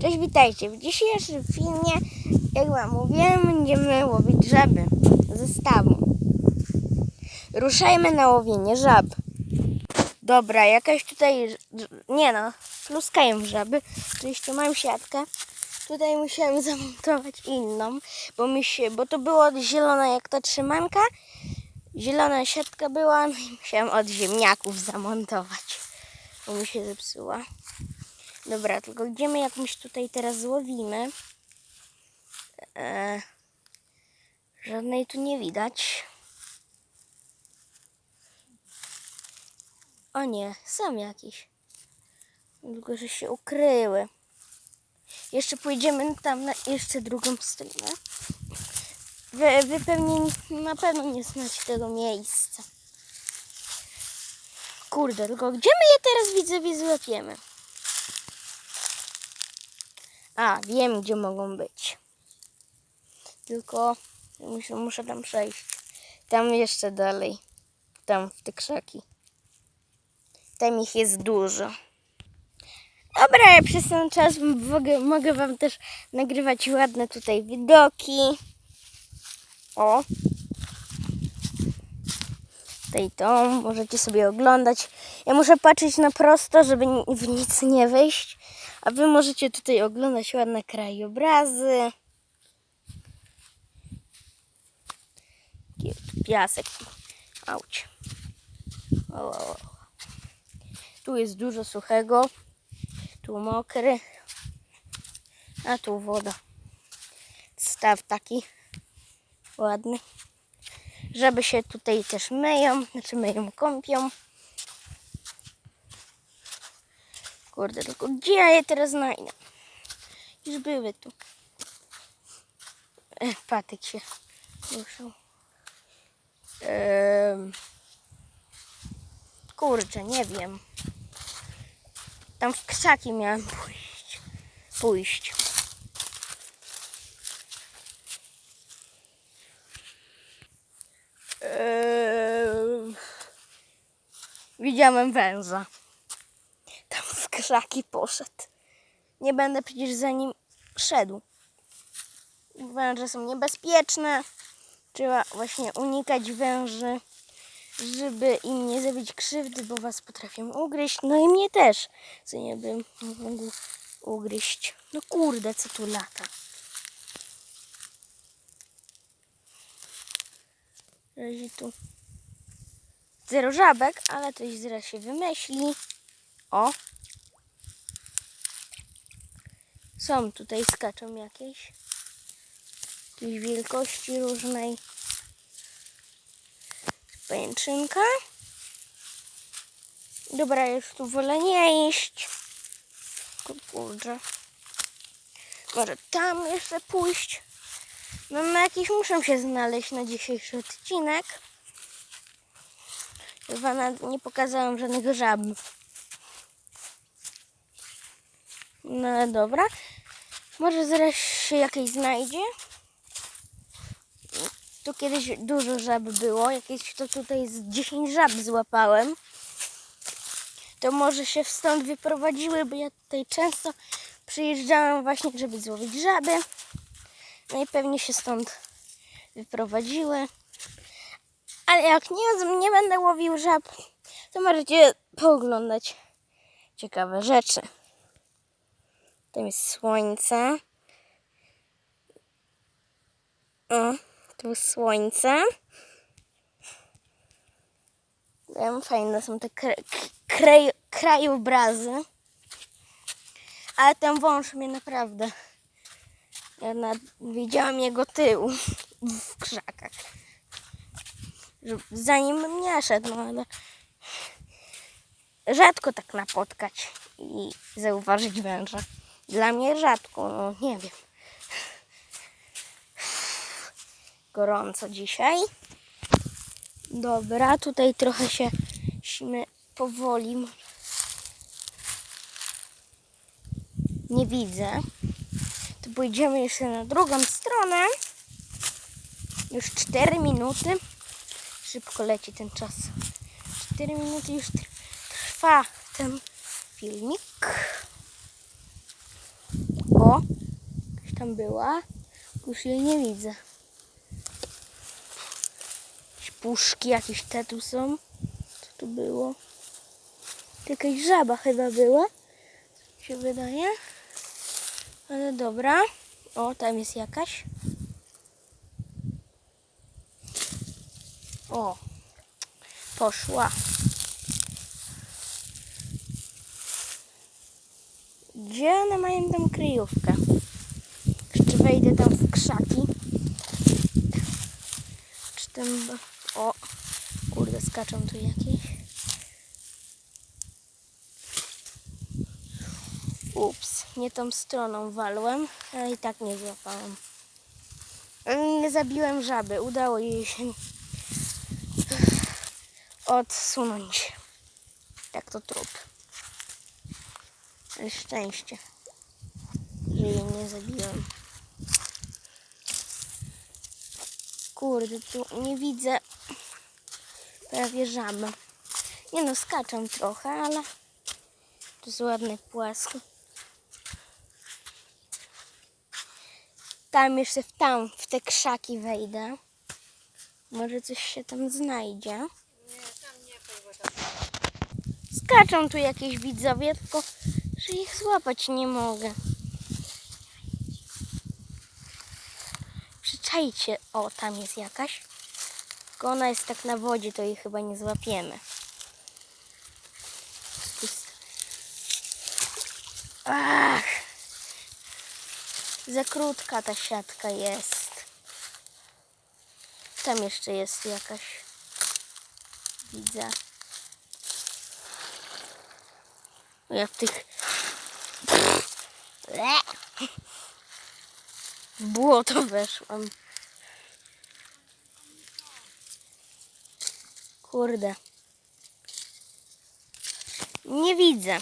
Cześć, witajcie. W dzisiejszym filmie, jak wam mówiłem, będziemy łowić żaby ze stawu. Ruszajmy na łowienie żab. Dobra, jakaś tutaj, nie no, pluskają żaby. Oczywiście mam siatkę. Tutaj musiałem zamontować inną, bo mi się, bo to było zielona jak ta trzymanka. Zielona siatka była, no i musiałem od ziemniaków zamontować, bo mi się zepsuła. Dobra, tylko gdzie my jakąś tutaj teraz złowimy? E, żadnej tu nie widać. O nie, są jakieś. Tylko, że się ukryły. Jeszcze pójdziemy tam na jeszcze drugą stronę. Wy, wy pewnie na pewno nie znacie tego miejsca. Kurde, tylko gdzie my je teraz widzowie złapiemy? A, wiem gdzie mogą być. Tylko muszę, muszę tam przejść. Tam jeszcze dalej. Tam w te krzaki. Tam ich jest dużo. Dobra, ja przez ten czas mogę, mogę wam też nagrywać ładne tutaj widoki. O. Tutaj to możecie sobie oglądać. Ja muszę patrzeć na prosto, żeby w nic nie wejść. A wy możecie tutaj oglądać ładne krajobrazy. Piasek. Auć. O, o, o. Tu jest dużo suchego. Tu mokry. A tu woda. Staw taki ładny. Żeby się tutaj też myją, znaczy myją, kąpią. Kurde, tylko gdzie ja je teraz znajdę? Już były tu. E, patyk się ruszył. Ehm. Kurczę, nie wiem. Tam w krzaki miałem pójść. Pójść. Ehm. Widziałem węża. Tam w krzaki poszedł. Nie będę przecież za nim szedł. Węże są niebezpieczne. Trzeba właśnie unikać węży, żeby im nie zrobić krzywdy, bo was potrafią ugryźć. No i mnie też, co nie bym mógł ugryźć. No kurde, co tu lata. Razie tu zero żabek, ale to zaraz się wymyśli. O! Są tutaj, skaczą jakieś. Jakiejś wielkości różnej. Pajęczynka. Dobra, już tu wolę nie iść. Kurczę. Może tam jeszcze pójść. No na jakiś muszę się znaleźć na dzisiejszy odcinek. Chyba nie pokazałem żadnego żab. No dobra. Może zaraz się jakieś znajdzie. Tu kiedyś dużo żab było. Jakieś to tutaj z 10 żab złapałem. To może się stąd wyprowadziły, bo ja tutaj często przyjeżdżałem właśnie, żeby złowić żaby. No i pewnie się stąd wyprowadziły. Ale jak nie, nie będę łowił żab, to możecie pooglądać ciekawe rzeczy. Tam jest słońce. O, tu słońce. Tam fajne są te kraj- krajobrazy. Ale ten wąż mnie naprawdę. Ja nad, widziałam jego tył w krzakach. Zanim bym nie szedł, ale rzadko tak napotkać i zauważyć węża. Dla mnie rzadko, no nie wiem. Gorąco dzisiaj. Dobra, tutaj trochę się śmie powoli. Nie widzę. To pójdziemy jeszcze na drugą stronę. Już 4 minuty. Szybko leci ten czas. 4 minuty już tr- trwa ten filmik. O, jakaś tam była. Już jej nie widzę. Jakieś puszki, jakieś te tu są. Co tu było? Jakaś żaba chyba była. Się wydaje. Ale dobra. O, tam jest jakaś. O, poszła. Gdzie one mają tam kryjówkę? Jeszcze wejdę tam w krzaki. Czy tam... O, kurde, skaczą tu jakieś. Ups, nie tą stroną walłem, ale i tak nie złapałem. Nie zabiłem żaby, udało jej się odsunąć. Tak to trup. Ale szczęście, że jej nie zabiłem. Kurde, tu nie widzę prawie żaby. Nie no, skaczą trochę, ale to jest ładny płasko. Tam jeszcze w tam, w te krzaki wejdę. Może coś się tam znajdzie. Skaczą tu jakieś widzowie, tylko że ich złapać nie mogę. Przyczajcie. O, tam jest jakaś. Tylko ona jest tak na wodzie, to jej chyba nie złapiemy. Ach! Za krótka ta siatka jest. Tam jeszcze jest jakaś. Widzę. Ja w tych... Błoto weszłam. Kurde. Nie widzę.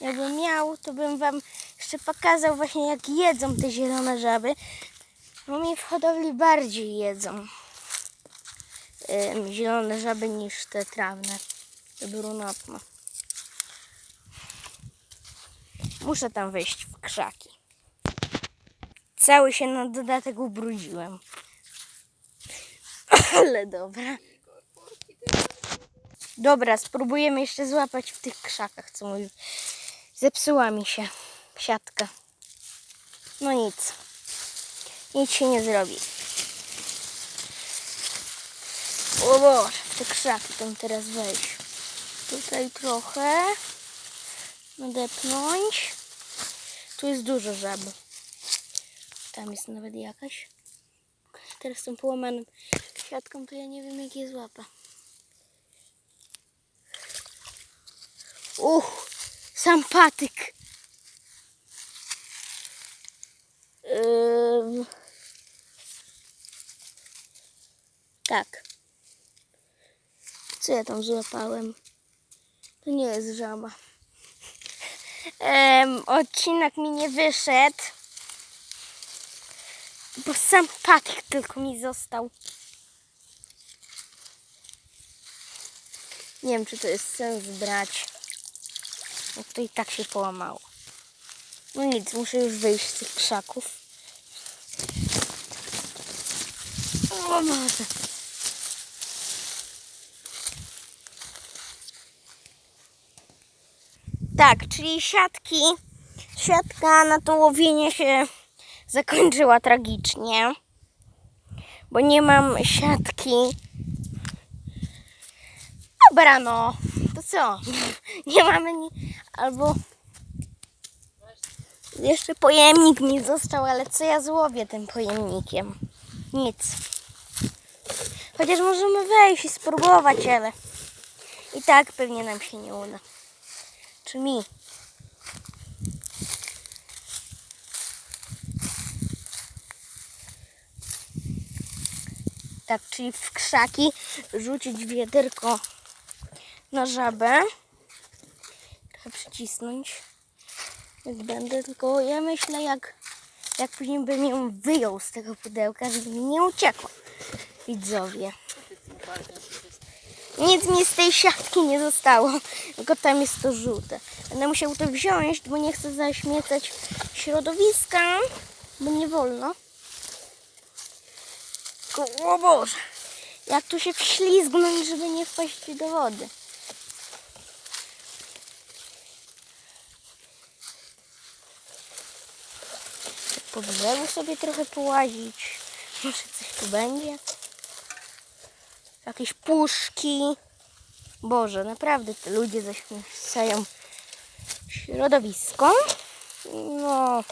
Jakbym miał, to bym wam jeszcze pokazał właśnie jak jedzą te zielone żaby. Bo mi w hodowli bardziej jedzą em, zielone żaby niż te trawne, brunatne. Muszę tam wejść w krzaki. Cały się na dodatek ubrudziłem. Ale dobra. Dobra, spróbujemy jeszcze złapać w tych krzakach, co mówi. Zepsuła mi się siatka. No nic. Nic się nie zrobi. O Boże, w te krzaki tam teraz wejść. Tutaj trochę. Nadepnąć. Tu jest dużo żab. Tam jest nawet jakaś. Teraz tą połamaną siatką, to ja nie wiem jak je złapę. Uch, sam patyk. Ym. Tak. Co ja tam złapałem? To nie jest żaba. Odcinek mi nie wyszedł. Bo sam patyk tylko mi został. Nie wiem, czy to jest sens brać. Bo to i tak się połamało. No nic, muszę już wyjść z tych krzaków. O Boże. Tak, czyli siatki, siatka na to łowienie się zakończyła tragicznie, bo nie mam siatki. Dobra, no, to co? Nie mamy ni- albo jeszcze pojemnik mi został, ale co ja złowię tym pojemnikiem? Nic. Chociaż możemy wejść i spróbować, ale i tak pewnie nam się nie uda. Tak, czyli w krzaki rzucić wiaderko na żabę. Trochę przycisnąć. Jak będę, tylko ja myślę jak, jak później bym ją wyjął z tego pudełka, żeby mi nie uciekła. Widzowie. Nic mi z tej siatki nie zostało, tylko tam jest to żółte. Będę musiał to wziąć, bo nie chcę zaśmiecać środowiska, bo nie wolno. Tylko, O Boże, jak tu się wślizgnąć, żeby nie wpaść do wody. Po sobie trochę połazić. Może coś tu będzie. Jakieś puszki. Boże, naprawdę te ludzie zaśmiecają środowisko. No.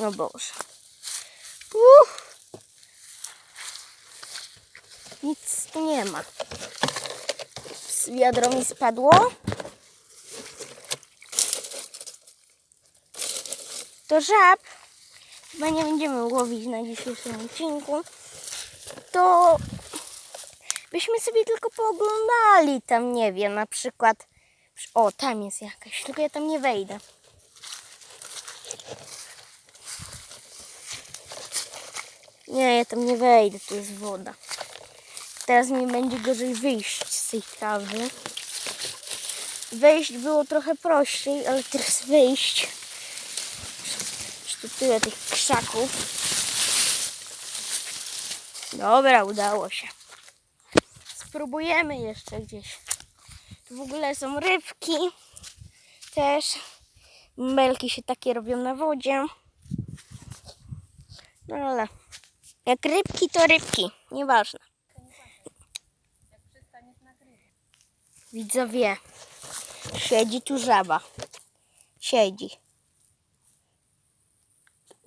No Boże. Uff. Nic tu nie ma. Z wiadro mi spadło. To żab. Chyba nie będziemy łowić na dzisiejszym odcinku. To byśmy sobie tylko pooglądali tam, nie wiem, na przykład. O, tam jest jakaś, tylko ja tam nie wejdę. Nie, ja tam nie wejdę, tu jest woda. Teraz mi będzie gorzej wyjść z tej trawy. Wejść było trochę prościej, ale teraz wyjść. Tu tyle tych krzaków. Dobra, udało się. Spróbujemy jeszcze gdzieś. Tu w ogóle są rybki. Też. Belki się takie robią na wodzie. No ale jak rybki, to rybki. Nieważne. Widzowie, siedzi tu żaba. Siedzi.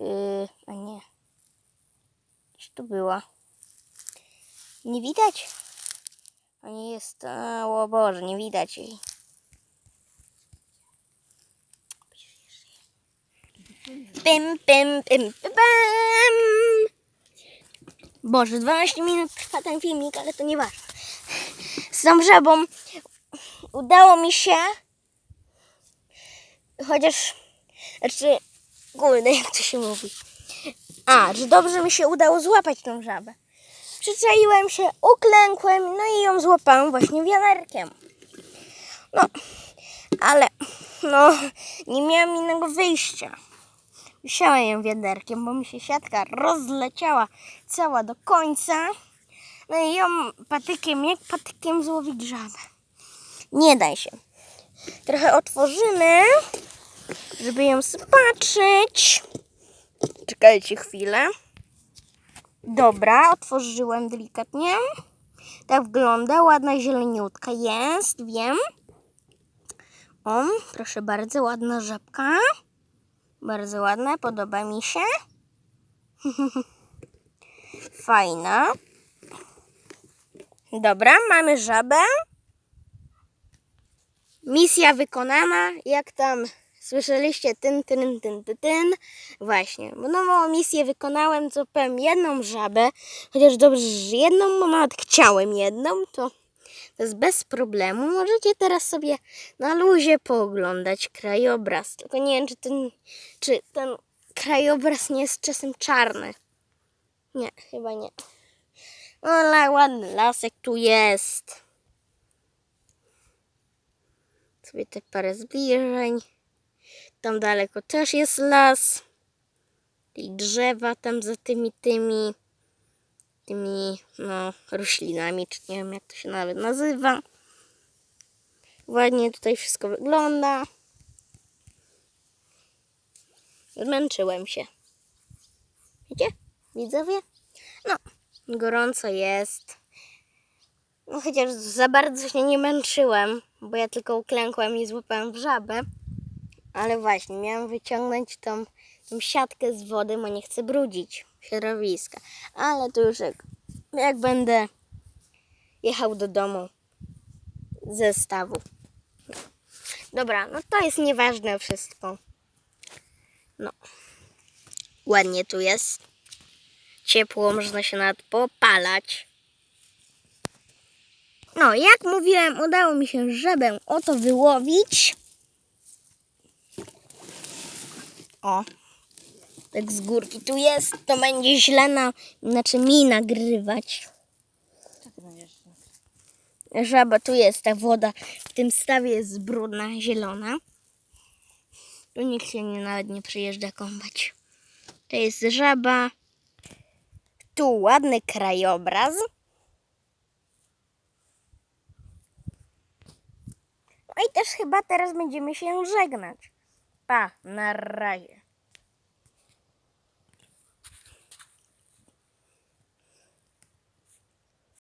Yy, a nie. Gdzieś tu była. Nie widać? A nie jest. O Boże, nie widać jej. Pim, pim, pim, pim, pim. Boże, 12 minut trwa ten filmik, ale to nieważne. Z tą żabą udało mi się. Chociaż. Znaczy. Kurde, jak to się mówi. A, że dobrze mi się udało złapać tą żabę. Przyczaiłem się, uklękłem, no i ją złapałem właśnie wianerkiem. No, ale no, nie miałem innego wyjścia. Wisiałem ją wiaderkiem, bo mi się siatka rozleciała cała do końca. No i ją patykiem, jak patykiem złowić żabę. Nie daj się. Trochę otworzymy, żeby ją zobaczyć. Czekajcie chwilę. Dobra, otworzyłem delikatnie. Tak wygląda, ładna zieleniutka jest, wiem. O, proszę bardzo, ładna żabka. Bardzo ładna, podoba mi się. Fajna. Dobra, mamy żabę. Misja wykonana. Jak tam słyszeliście? Tyn, tyn, tyn, tyn, tyn. Właśnie, bo nową misję wykonałem, co powiem jedną żabę. Chociaż dobrze, że jedną, bo nawet chciałem jedną, to, to jest bez problemu. Możecie teraz sobie na luzie pooglądać krajobraz. Tylko nie wiem, czy ten, czy ten krajobraz nie jest czasem czarny. Nie, chyba nie. Ale ładny lasek tu jest. Sobie te parę zbliżeń. Tam daleko też jest las. I drzewa tam za tymi, tymi, tymi, no, roślinami, czy nie wiem jak to się nawet nazywa. Ładnie tutaj wszystko wygląda. Zmęczyłem się. Wiecie? Widzowie? No, gorąco jest. No chociaż za bardzo się nie męczyłem, bo ja tylko uklękłem i złapałem w żabę. Ale właśnie, miałam wyciągnąć tą, tą siatkę z wody, bo nie chcę brudzić środowiska. Ale to już jak, jak będę jechał do domu ze stawu. Dobra, no to jest nieważne wszystko. No. Ładnie tu jest. Ciepło, można się nawet popalać. No, jak mówiłem, udało mi się żebę oto wyłowić. O, tak z górki tu jest, to będzie źle na, znaczy mi nagrywać. Ty będziesz? żaba, tu jest ta woda. W tym stawie jest brudna, zielona. Tu nikt się nie, nawet nie przyjeżdża kąpać. To jest żaba. Tu ładny krajobraz. No i też chyba teraz będziemy się żegnać. па на рай.